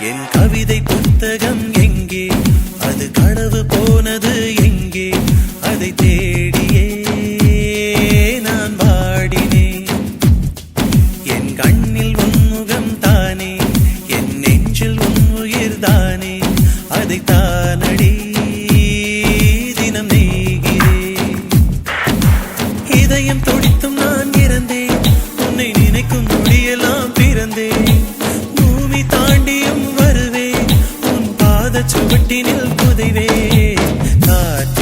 என் கவிதை புத்தகம் எங்கே? அது களவு போனது எங்கே? ചുവട്ടിനിൽ പുതിവേ കാറ്റ്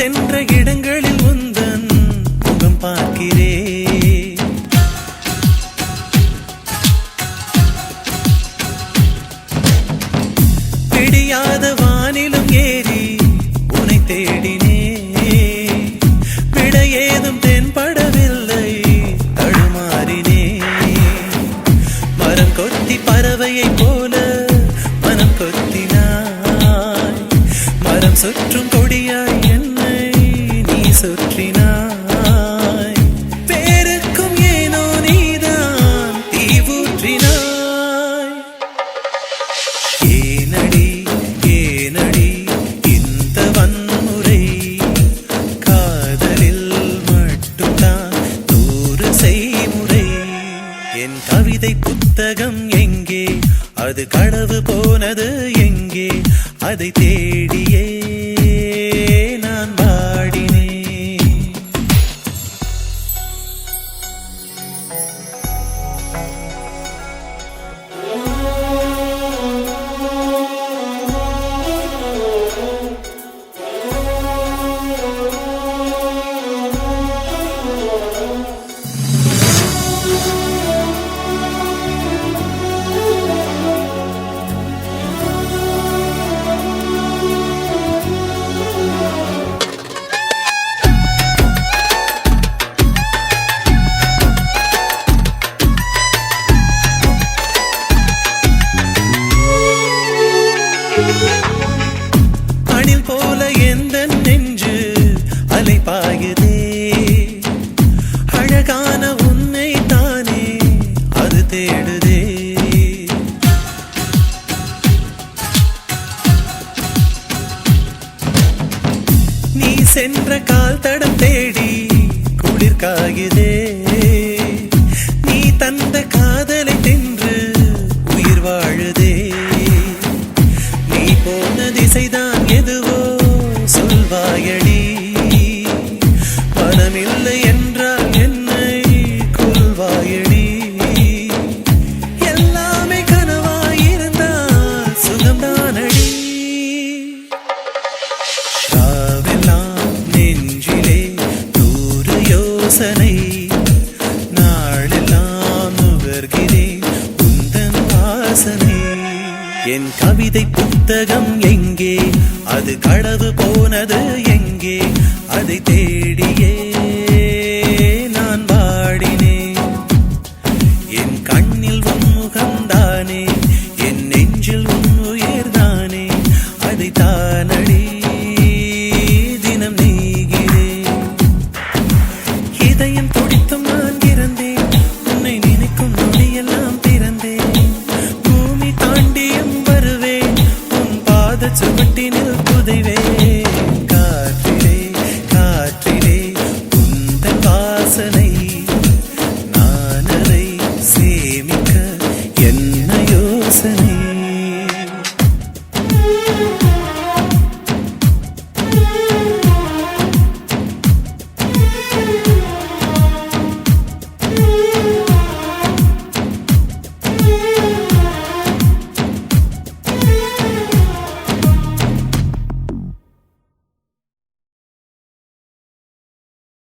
சென்ற இடங்களில் முந்தன் முகம் பார்க்கிறே. பிடியாத நீ பேருக்கும் ஏனோ நீதான் தீவூற்றினாய். ஏனடி ஏனடி இந்த வன்முறை. காதலில் மட்டும்தான் நூறு செய்முறை. என் கவிதை புத்தகம் எங்கே? அது கடவு போனது எங்கே? அதை தேடியே அழகான உன்னை தானே அது தேடுதே. நீ சென்ற கால் தடம் தேடி குளிர் யோசனை நாளெல்லாம் நுகர்கிறேன் உந்தன் வாசனை. என் கவிதை புத்தகம் எங்கே? அது களவு போனது எங்கே? அதை தேடியே